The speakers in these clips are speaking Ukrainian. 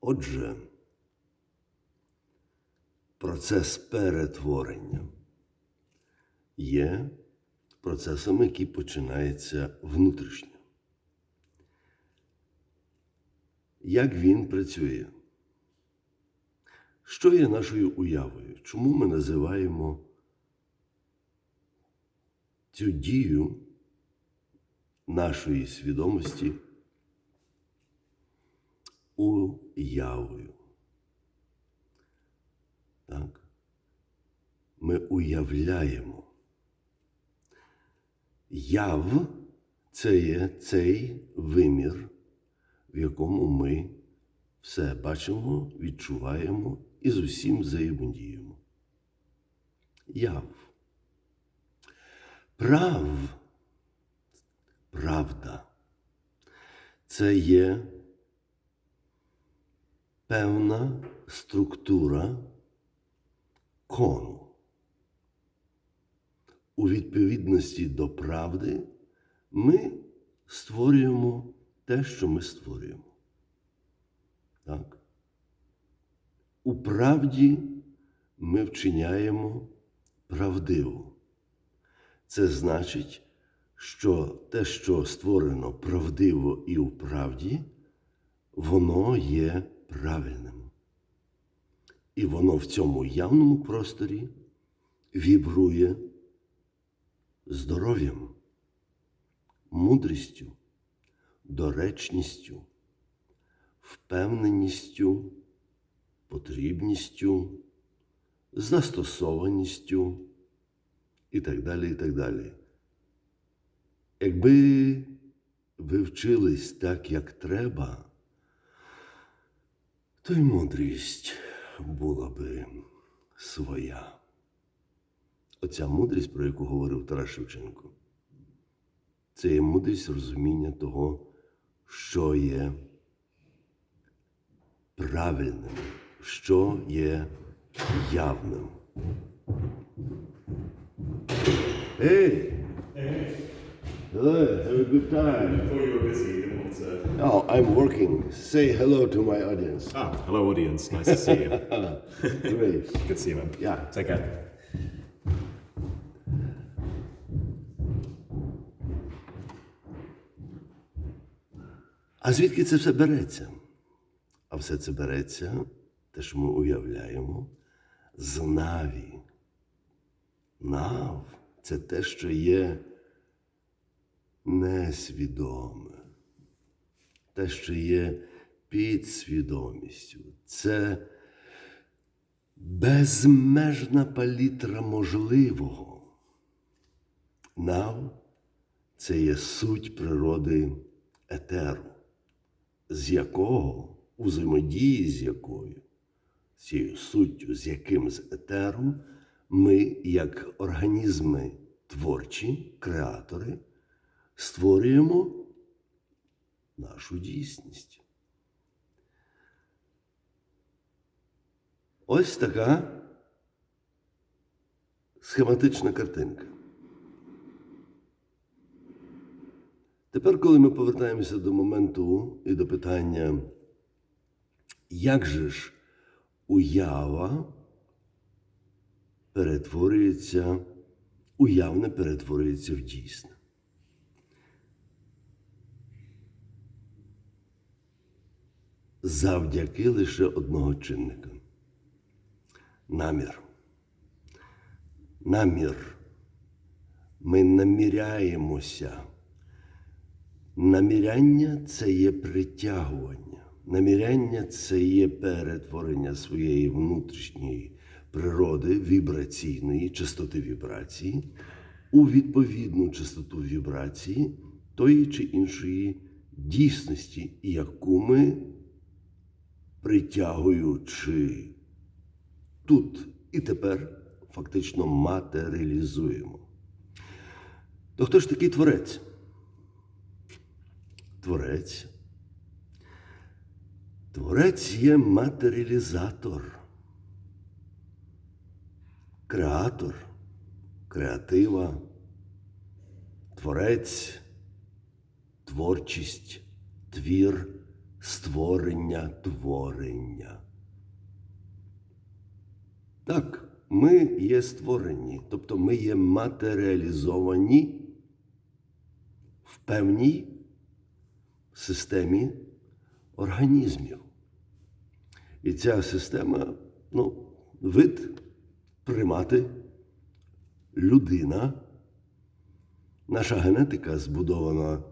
Отже, процес перетворення є процесом, який починається внутрішньо. Як він працює? Що є нашою уявою? Чому ми називаємо цю дію нашої свідомості уявою? Так? Ми уявляємо. Яв це є цей вимір, в якому ми все бачимо, відчуваємо і з усім взаємодіємо. Яв. Прав, правда. Це є певна структура кону. У відповідності до правди ми створюємо те, що ми створюємо. Так? У правді ми вчиняємо правдиво. Це значить, що те, що створено правдиво і у правді, воно є правильним. І воно в цьому явному просторі вібрує здоров'ям, мудрістю, доречністю, впевненістю, потрібністю, застосованістю і так далі. і так далі. Якби ви вчились так, як треба, то й мудрість була би своя. Оця мудрість, про яку говорив Тарас Шевченко, це є мудрість розуміння того, що є правильним, що є явним. Hey! Hello, have a good time. Before you were busy, you didn't want to. Oh, I'm working. Say hello to my audience. Ah, hello, audience. Nice to see you. Great. Good to see you, man. Yeah. Take care. А звідки це все береться? А все це береться, те, що ми уявляємо, з наві. Нав це те, що є несвідоме, те, що є підсвідомістю. Це безмежна палітра можливого. Нав це є суть природи етеру, з якого, у взаємодії з якою, цією суттю, з яким з етером, ми, як організми творчі, креатори, створюємо нашу дійсність. Ось така схематична картинка. Тепер, коли ми повертаємося до моменту і до питання, як же ж уява перетворюється, уявне перетворюється в дійсне. Завдяки лише одного чинника намір. Намір. Ми наміряємося. Наміряння це є притягування. Наміряння це є перетворення своєї внутрішньої природи, вібраційної частоти вібрації у відповідну частоту вібрації тої чи іншої дійсності, яку ми, притягуючи. Тут і тепер, фактично матеріалізуємо. То хто ж такий творець? Творець. Творець є матеріалізатор, креатор, креатива, творець, творчість, твір створення творення. Так, ми є створені, тобто ми є матеріалізовані в певній системі організмів. І ця система, ну, вид примати, людина. Наша генетика збудована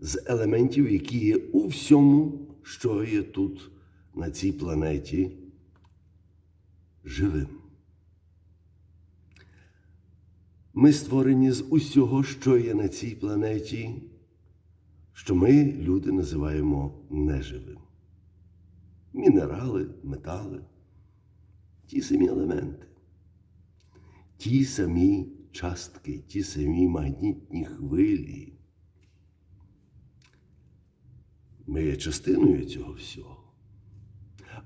з елементів, які є у всьому, що є тут, на цій планеті, живим. Ми створені з усього, що є на цій планеті, що ми, люди, називаємо неживим. Мінерали, метали, ті самі елементи, ті самі частки, ті самі магнітні хвилі. Ми є частиною цього всього.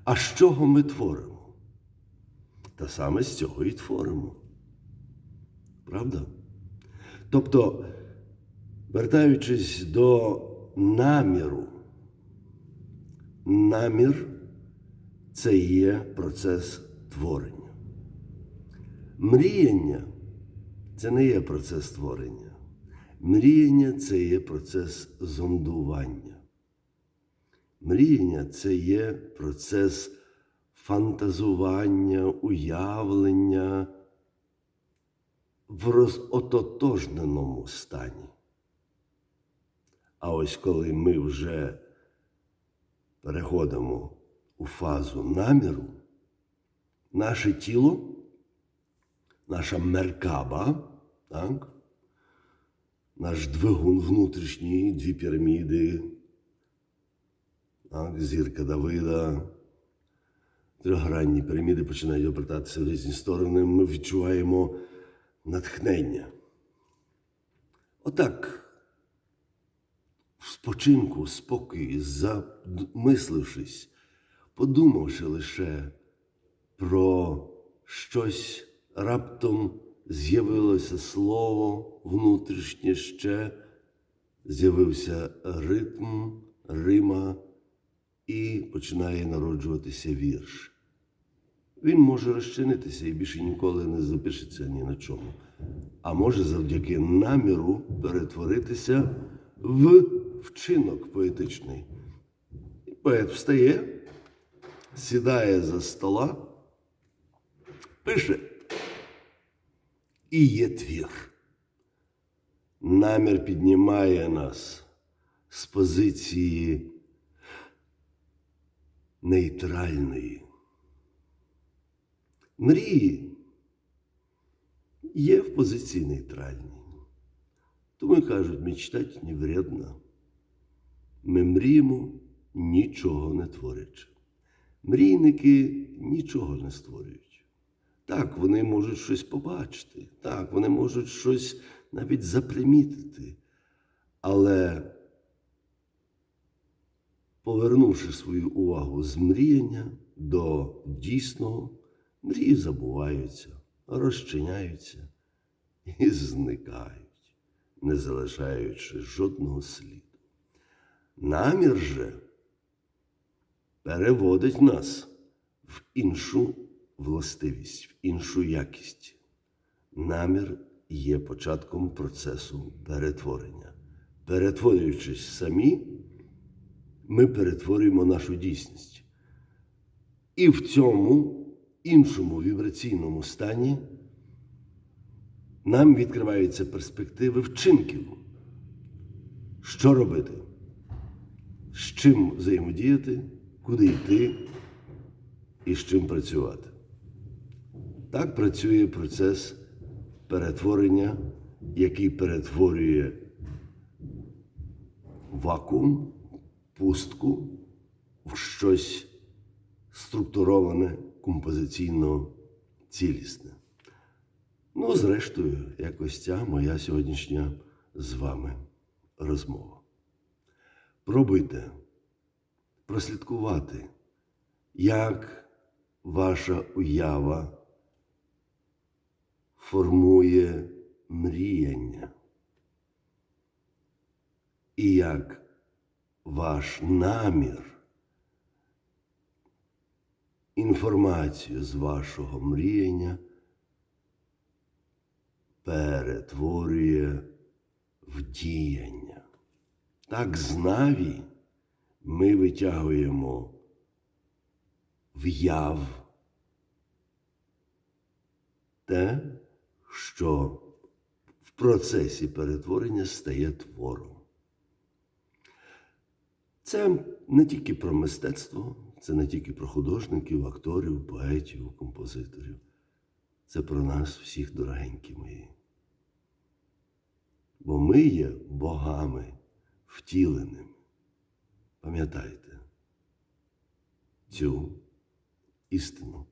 А з чого ми творимо? Та саме з цього і творимо. Правда? Тобто, вертаючись до наміру, намір це є процес творення. Мріяння це не є процес творення. Мріяння це є процес зондування. Мріяння це є процес фантазування, уявлення в розототожненому стані. А ось коли ми вже переходимо у фазу наміру, наше тіло, наша меркаба, так? наш двигун внутрішній, дві піраміди, зірка Давида, трьохгранні піраміди починають обертатися в різні сторони, ми відчуваємо натхнення. Отак, в спочинку, спокій, замислившись, подумавши лише про щось, раптом з'явилося слово внутрішнє ще, з'явився ритм, рима, і починає народжуватися вірш. Він може розчинитися і більше ніколи не запишеться ні на чому. А може завдяки наміру перетворитися в вчинок поетичний. Поет встає, сідає за стола, пише. І є твір. Намір піднімає нас з позиції нейтральної. Мрії є в позиції нейтральній. Тому кажуть, мечтати не вредно. Ми мріємо, нічого не творячи. Мрійники нічого не створюють. Так, вони можуть щось побачити, так, вони можуть щось навіть запримітити. Але, повернувши свою увагу з мріяння до дійсного, мрії забуваються, розчиняються і зникають, не залишаючи жодного сліду. Намір же переводить нас в іншу властивість, в іншу якість. Намір є початком процесу перетворення. Перетворюючись самі, ми перетворюємо нашу дійсність. І в цьому іншому вібраційному стані нам відкриваються перспективи вчинків. Що робити? З чим взаємодіяти, куди йти і з чим працювати. Так працює процес перетворення, який перетворює вакуум, пустку в щось структуроване, композиційно цілісне. Ну, зрештою, якось ця моя сьогоднішня з вами розмова. Пробуйте прослідкувати, як ваша уява формує мріяння, і як ваш намір інформацію з вашого мріяння перетворює в діяння. Так з Наві ми витягуємо в'яв те, що в процесі перетворення стає твором. Це не тільки про мистецтво, це не тільки про художників, акторів, поетів, композиторів. Це про нас всіх, дорогенькі мої. Бо ми є богами втіленими. Пам'ятайте цю істину.